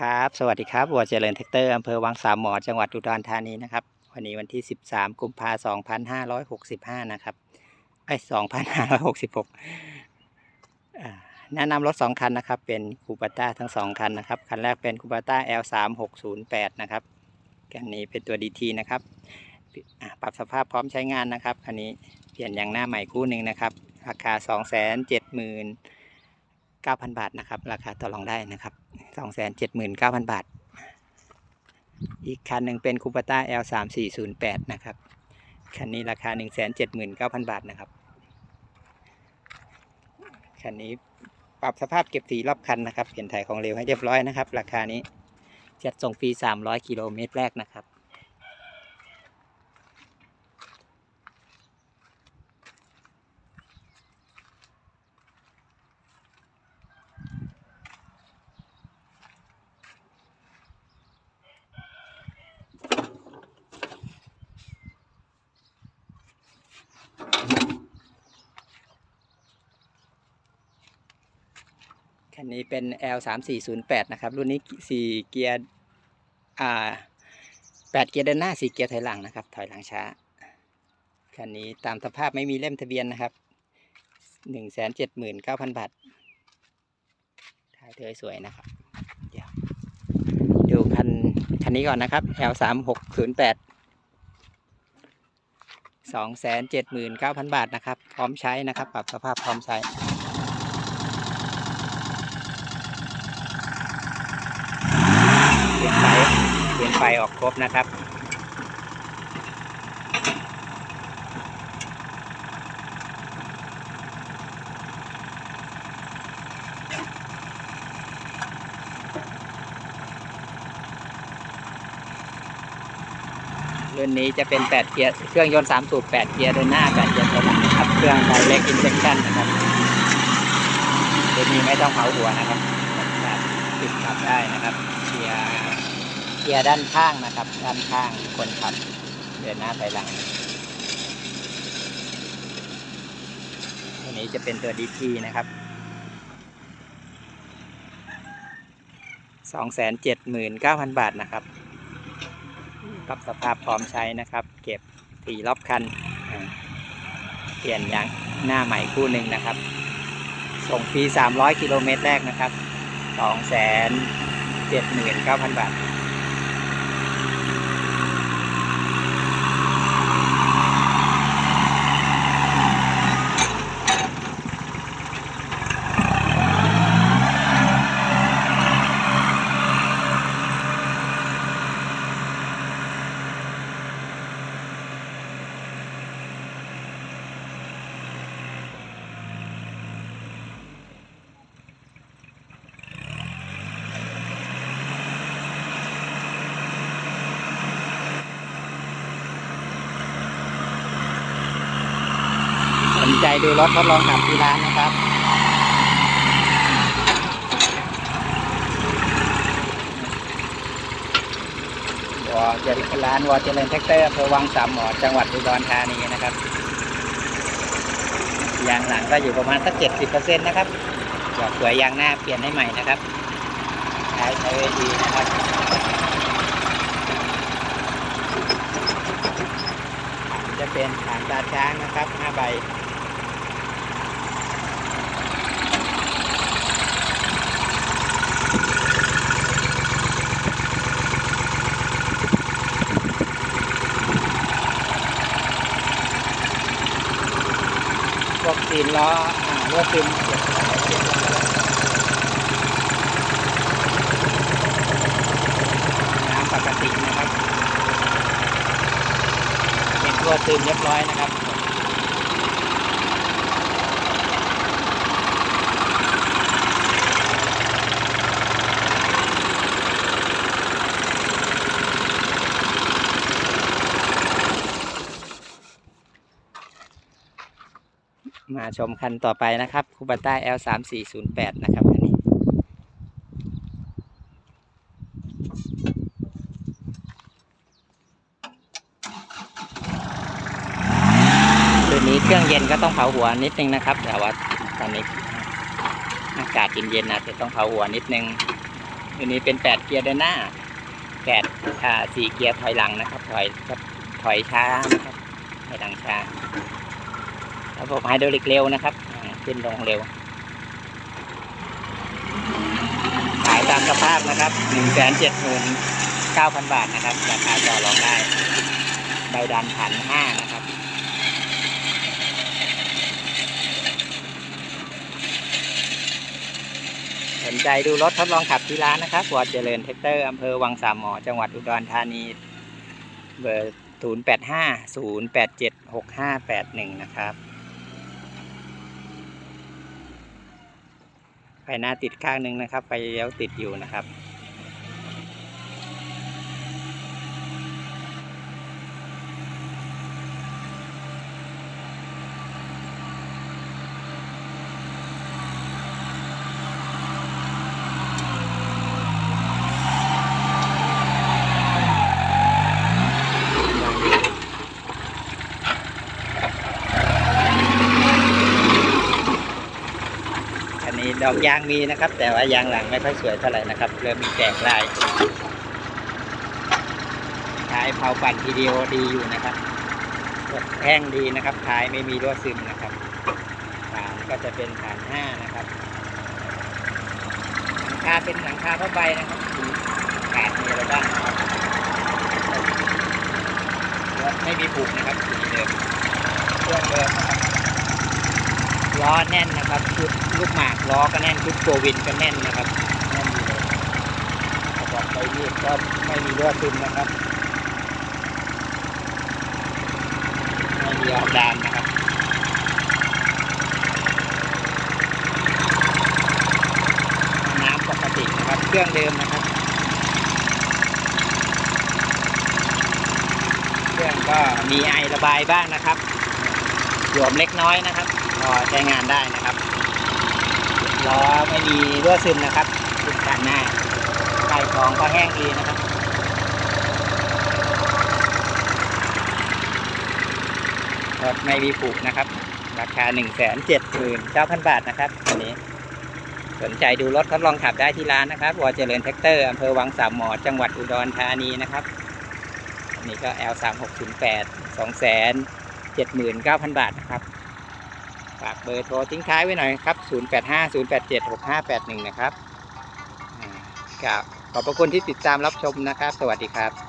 ครับ สวัสดีครับวัวเจริญแท็กเตอร์อำเภอวังสามหมอจังหวัดอุดรธานีนะครับ วันนี้วันที่ 13 กุมภาพันธ์2565นะครับไอ้2566อ่าแนะนำรถ2คันนะครับ เป็นคูปต้าทั้ง2คันนะครับ คันแรกเป็นคูปต้า L3608 นะครับคันนี้เป็นตัว DT นะครับปรับสภาพพร้อมใช้งานนะครับคันนี้เปลี่ยนยางหน้าใหม่คู่หนึ่งนะครับ ราคา270,000 9,000 บาทนะครับ ราคาต่อรองได้นะครับ 279,000 บาท อีกคันหนึ่งเป็นคูปต้า L3408 นะครับ คันนี้ราคา 179,000 บาทนะครับ คันนี้ปรับสภาพเก็บสีรอบคันนะครับ เปลี่ยนถ่ายของเร็วให้เรียบร้อยนะครับ ราคานี้จัดส่งฟรี 300 กิโลเมตรแรกนะครับ คันนี้เป็น L 3 4 0 8นะครับ รุ่นนี้สี่เกียร์อ่าแปดเกียร์เดินหน้าสี่เกียร์ถอยหลังนะครับ ถอยหลังช้า คันนี้ตามสภาพไม่มีเล่มทะเบียนนะครับหนึ่งแสนเจ็ดหมื่นเก้าพันบาทท้ายเธอสวยนะครับ เดี๋ยวดูคันคันนี้ก่อนนะครับ L 3 6 0 8สองแสนเจ็ดหมื่นเก้าพันบาทนะครับ พร้อมใช้นะครับ ปรับสภาพพร้อมใช้ เปลี่ยนไฟเปลี่ยน ไฟออกครบนะครับ รุ่นนี้จะเป็น 8 เกียร์ เครื่องยนต์ 3 สูบ 8 เกียร์เดินหน้า 8 เกียร์ถอยหลังครับ เครื่อง Direct Injection นะครับรุ่นนี้ไม่ต้องเผาหัวนะครับติดขับได้นะครับเกียร์ กียร์ด้านข้างนะครับ ด้านข้างคนขับ เดินหน้าถอยหลังตัวนี้จะเป็นตัว DT นะครับ279,000บาทนะครับปรับสภาพพร้อมใช้นะครับ เก็บสี่รอบคัน เปลี่ยนยางหน้าใหม่คู่หนึ่งนะครับ ส่งฟรี300 กิโลเมตรแรกนะครับ279,000 บาท ดูรถทดลองขับที่ร้านนะครับ วอเจริญร้านวอเจริญแท็กเตอร์อำเภอวังสามหมอจังหวัดอุดรธานีนะครับยางหลังก็อยู่ประมาณสักเจ็ดสิบเปอร์เซ็นต์นะครับจอกสวยยางหน้าเปลี่ยนให้ใหม่นะครับใช้ใช้ไว้ดีนะครับจะเป็นฐานตาช้างนะครับ5ใบ วกตีนล้ออรถตีนน้ำปกตินะครับ เป็นรั่วซึมเรียบร้อยนะครับ มาชมคันต่อไปนะครับคูปต้า L 3 4 0 8นะครับคันนี้ ตัวนี้เครื่องเย็นก็ต้องเผาหัวนิดนึงนะครับ แต่ว่าตอนนี้อากาศเย็นๆนะจะต้องเผาหัวนิดนึงอันนี้เป็นแปดเกียร์เดินหน้าแปดอ่าสี่เกียร์ถอยหลังนะครับ ถอยถอยช้านะครับถอยหลังช้า ระบบไฮดรอลิกเร็วนะครับ ขึ้นลงเร็ว ขายตามสภาพนะครับหนึ่งแสนเจ็ดหมื่นเก้าพันบาทนะครับ ราคาต่อรองได้ ใบดันพันห้านะครับสนใจดูรถทดลองขับที่ร้านนะครับ วอร์ดเจริญเทคเตอร์อำเภอวังสามหมอ จังหวัดอุดรธานี เบอร์ 0 8 5 0 8 7 6 5 8 1 นะครับ ไฟหน้าติดข้างหนึ่งนะครับ ไฟเลี้ยวติดอยู่นะครับ ดอกยางมีนะครับ แต่ว่ายางหลังไม่ค่อยสวยเท่าไหร่นะครับ เริ่มมีแตกลายท้ายเผาปั่นทีเดียวดีอยู่นะครับแห้งดีนะครับท้ายไม่มีรั่วซึมนะครับฐานก็จะเป็นฐานห้านะครับหลังคาเป็นหลังคาผ้าใบนะครับขาดมีอะไรบ้างครับไม่มีผูกนะครับสีเดิมเครื่องเดิมนะครับ ล้อแน่นนะครับชุดลูกหมากล้อก็แน่นชุดโฟวินก็แน่นนะครับแน่นอยู่เลยกระบอกไฟยืดก็ไม่มีรั่วซึมนะครับไม่มีออกดามนะครับน้ำปกตินะครับเครื่องเดิมนะครับ เครื่องก็มีไอระบายบ้างนะครับหลวมเล็กน้อยนะครับ พอใช้งานได้นะครับล้อไม่มีรั่วซึมนะครับติดกันหน้าใต้ท้องก็แห้งดีนะครับรถไม่มีผูกนะครับ ราคา 1 7 9 0 0 0 บาทนะครับอันนี้ สนใจดูรถทดลองขับได้ที่ร้านนะครับวอเจริญแท็กเตอร์อำเภอวังสามหมอจังหวัดอุดรธานีนะครับอันนี้ก็ L 3 6 0 8 2 7 9 0 0 0 บาทนะครับ ฝากเบอร์โทรทิ้งท้ายไว้หน่อยครับ 085 087 6581 นะครับอ่าบขอบพระคุณที่ติดตามรับชมนะครับ สวัสดีครับ